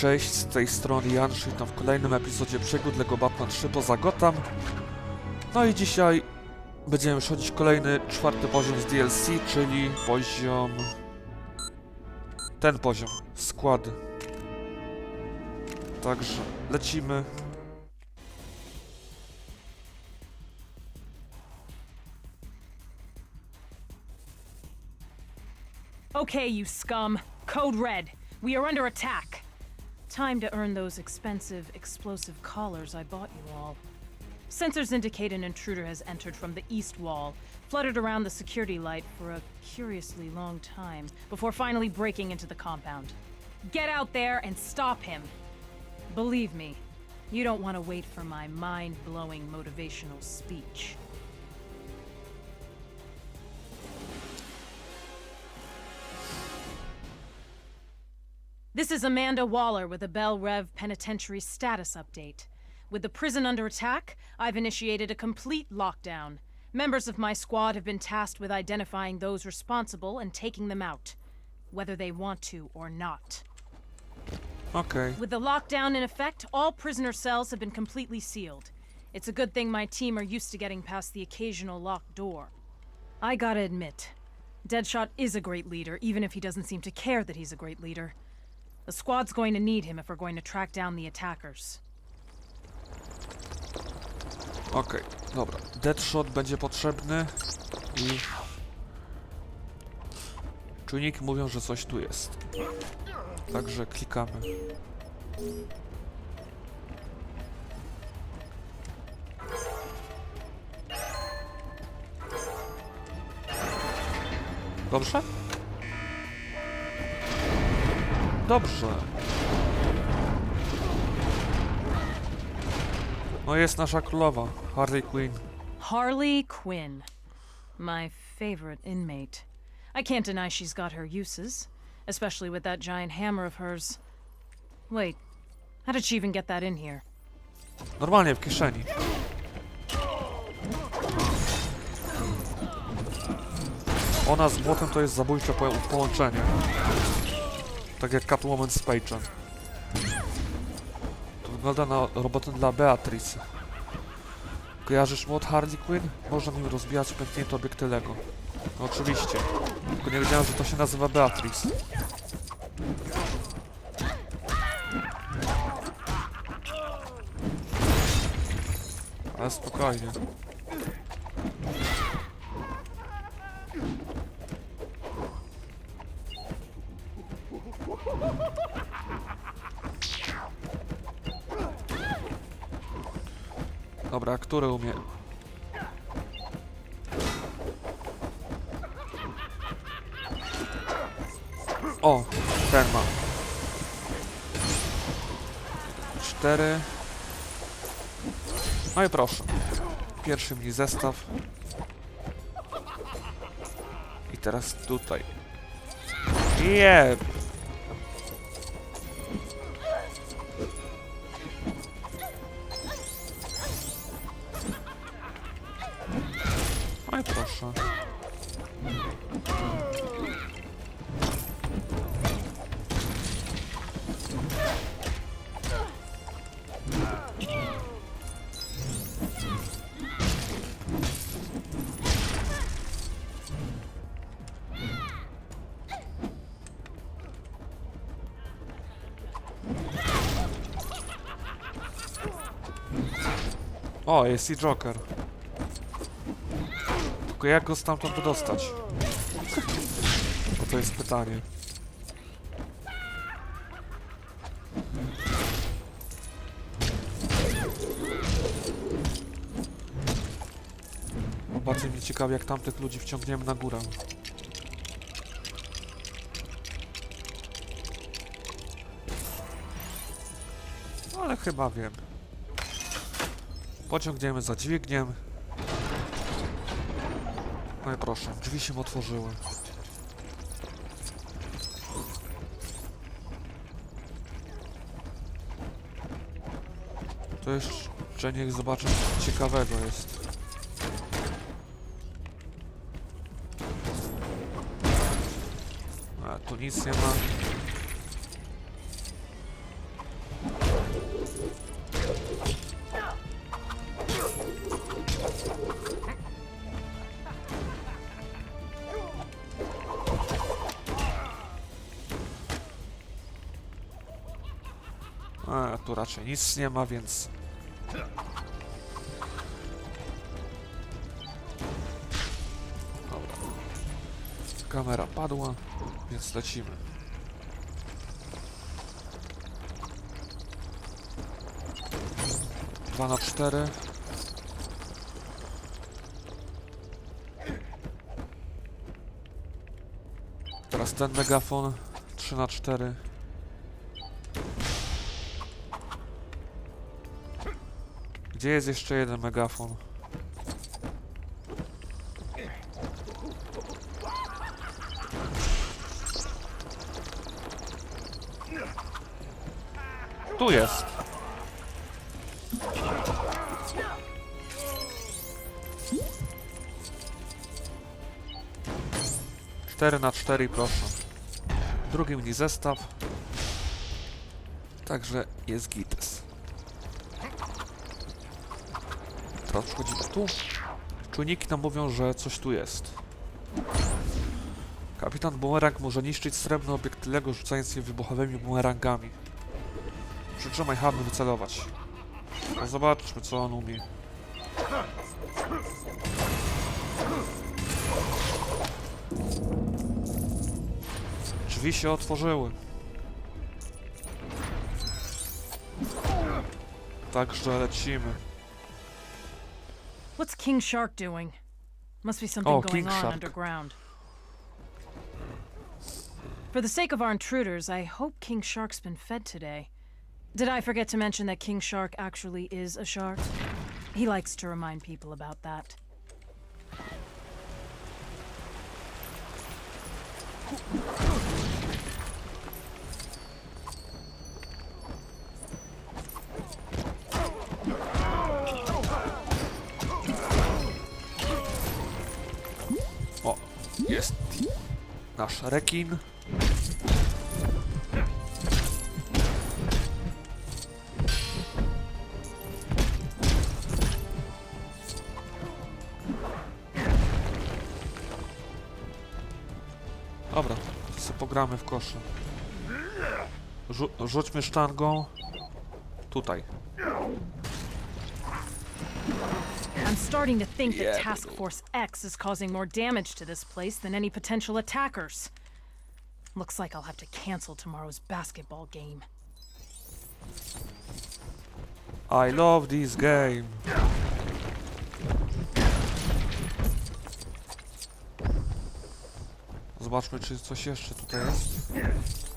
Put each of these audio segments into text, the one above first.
Cześć, z tej strony Jan, witam w kolejnym epizodzie przygód LEGO Batman 3 poza Gotham. No i dzisiaj będziemy przechodzić kolejny, czwarty poziom z DLC, czyli poziom... Ten poziom, składy. Także lecimy. Okay, you scum. Code Red. We are under attack. Time to earn those expensive, explosive collars I bought you all. Sensors indicate an intruder has entered from the east wall, fluttered around the security light for a curiously long time, before finally breaking into the compound. Get out there and stop him. Believe me, you don't want to wait for my mind blowing motivational speech. This is Amanda Waller with a Bell Rev Penitentiary status update. With the prison under attack, I've initiated a complete lockdown. Members of my squad have been tasked with identifying those responsible and taking them out, whether they want to or not. Okej. With the lockdown in effect, all prisoner cells have been completely sealed. It's a good thing my team are used to getting past the occasional locked door. I gotta admit, Deadshot is a great leader, even if he doesn't seem to care that he's a great leader. The squad's going to need him if we're going to track down the attackers. Okej, dobra. Deadshot będzie potrzebny i... Czujniki mówią, że coś tu jest. Także klikamy. Dobrze? Dobrze. No jest nasza królowa, Harley Quinn. Harley Quinn. My favorite inmate. I can't deny she's got her uses, especially with that giant hammer of hers. Wait, how did she even get that in here? Normalnie w kieszeni. Ona z młotem to jest zabójcze po połączenie. Tak jak Catwoman z Page'em. To wygląda na robotę dla Beatrice. Kojarzysz młot Harley Quinn? Można nim rozbijać pęknięte obiekty Lego. No oczywiście. Tylko nie wiedziałem, że to się nazywa Beatrice. Ale spokojnie. Dobra, który umie? O, ten ma. Cztery. No i proszę. Pierwszy mi zestaw. I teraz tutaj. Jeb! No i proszę. O, jest i Joker. Tylko jak go stamtąd wydostać? To to jest pytanie. Bo Bardziej mnie ciekawi, jak tamtych ludzi wciągniemy na górę. No, ale chyba wiem. Pociągniemy za dźwignię. I proszę, drzwi się otworzyły. To jeszcze niech zobaczę, co ciekawego jest. A tu nic nie ma. Tu raczej nic nie ma, więc... Dobra. Kamera padła, więc lecimy. Dwa na cztery. Teraz ten megafon. 3 na 4. Gdzie jest jeszcze jeden megafon? Tu jest. Cztery na cztery, proszę. Drugi mini zestaw. Także jest gites. Teraz wchodzimy tu. Czujniki nam mówią, że coś tu jest. Kapitan Boomerang może niszczyć srebrne obiekty Lego rzucając je wybuchowymi bumerangami. Przytrzymaj by wycelować. No zobaczmy, co on umie. Drzwi się otworzyły. Także lecimy. What's King Shark doing? Must be something Oh, going King on Shark. underground. For the sake of our intruders, I hope King Shark's been fed today. Did I forget to mention that King Shark actually is a shark? He likes to remind people about that. Nasz rekin. Dobra, sobie pogramy w kosze. Rzu rzućmy sztangą. Tutaj. I'm starting to think that Task Force X is causing more damage to this place than any potential attackers. Looks like I'll have to cancel tomorrow's basketball game. I love this game. Zobaczmy, czy coś jeszcze tutaj jest.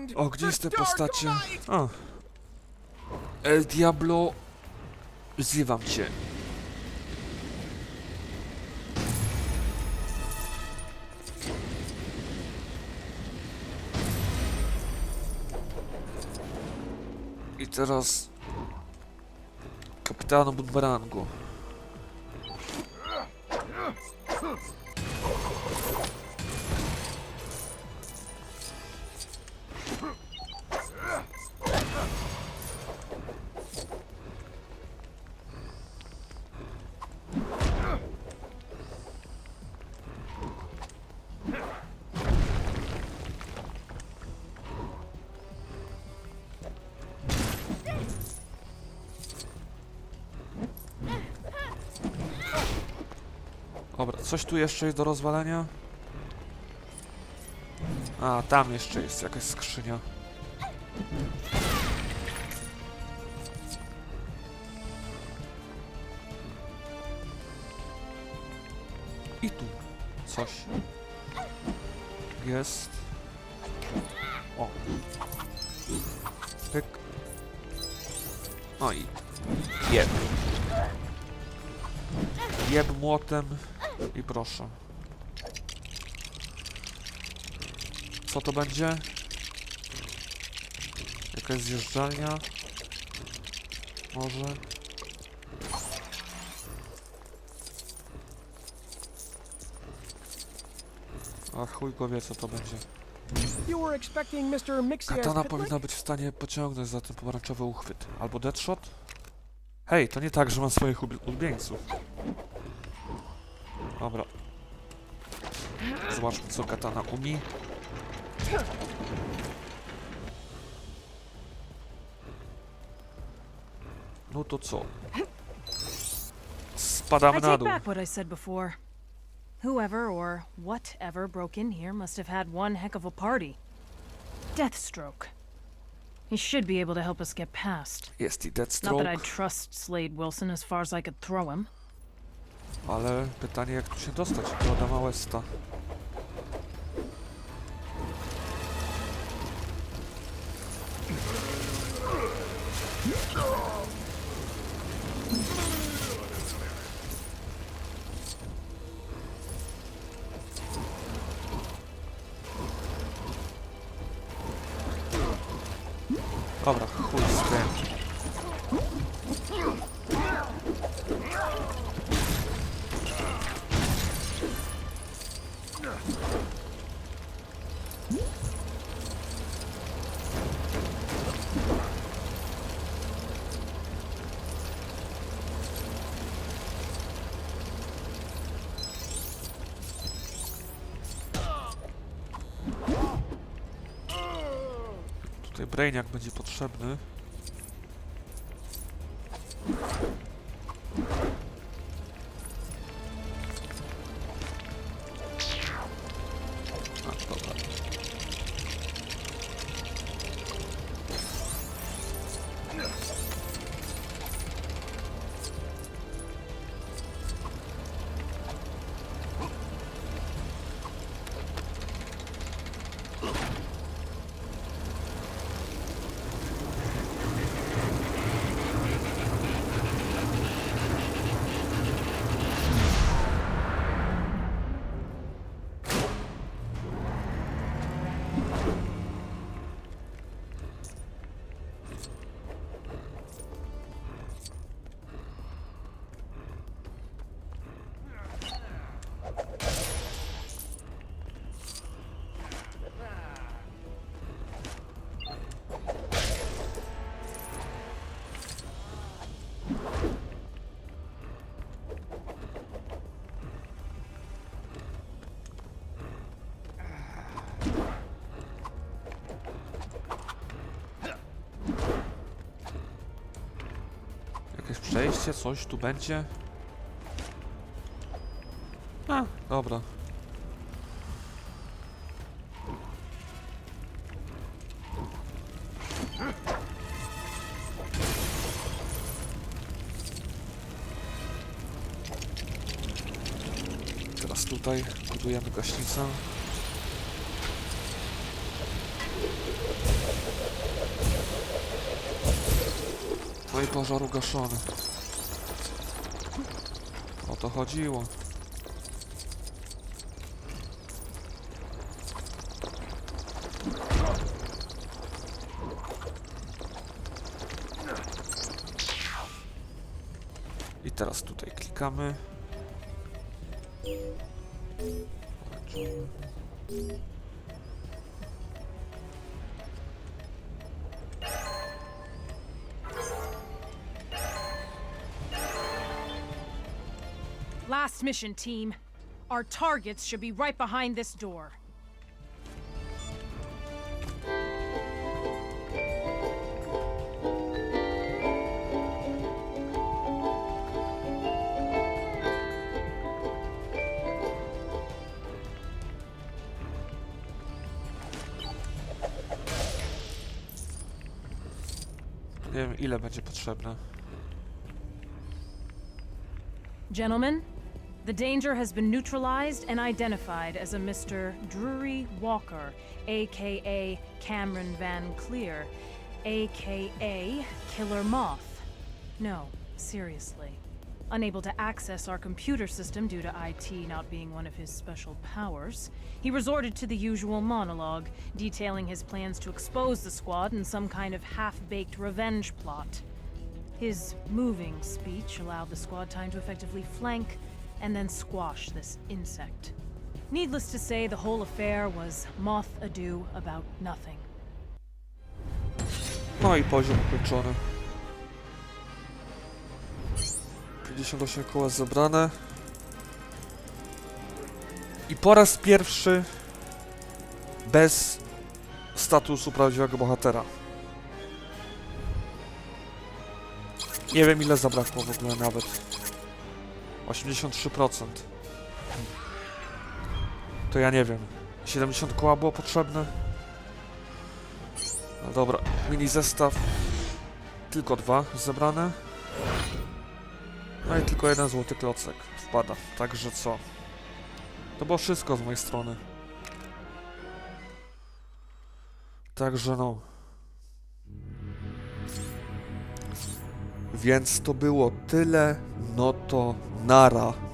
Summoned Ogniste the Dark postacie. A. El Diablo. Wzywam cię. I teraz... Kapitanu Boomerangu. Coś tu jeszcze jest do rozwalenia? A, tam jeszcze jest jakaś skrzynia. I tu coś jest. O. Pyk. No i jeb. Jeb młotem i proszę. Co to będzie? Jaka jest zjeżdżalnia? Może? A chuj go wie co to będzie. Katana powinna być w stanie pociągnąć za ten pomarańczowy uchwyt. Albo deadshot? Hej, to nie tak, że mam swoich ulubieńców. Dobra. Zobaczmy co Katana umie. No to co? Spadamy I na take dół. back what I said before. Whoever or whatever broke in here must have had one heck of a party. Deathstroke. He should be able to help us get past. Jest i Not that Deathstroke, I'd trust Slade Wilson as far as I could throw him. Ale pytanie jak tu się dostać do Adama Westa. Dobra, Tutaj Brainiac będzie potrzebny. Przejście, coś tu będzie? A, dobra. Teraz tutaj budujemy gaśnicę. No i pożar ugaszony. O to chodziło. I teraz tutaj klikamy. Last mission, team. Our targets should be right behind this door. Nie wiem ile będzie potrzebne. Gentlemen, the danger has been neutralized and identified as a Mr. Drury Walker, aka Cameron Van Clear, aka Killer Moth. No, seriously. Unable to access our computer system due to IT not being one of his special powers, he resorted to the usual monologue, detailing his plans to expose the squad in some kind of half baked revenge plot. His moving speech allowed the squad time to effectively flank and then squash this insect. Needless to say, the whole affair was moth ado about nothing. No i poziom ukończony. 58 koła zebrane. I po raz pierwszy bez statusu prawdziwego bohatera. Nie wiem ile zabrakło w ogóle nawet. 83%. To ja nie wiem. 70 koła było potrzebne? No dobra, mini zestaw. Tylko dwa zebrane. No i tylko jeden złoty klocek wpada. Także co? To było wszystko z mojej strony. Także no. Więc to było tyle. No to nara.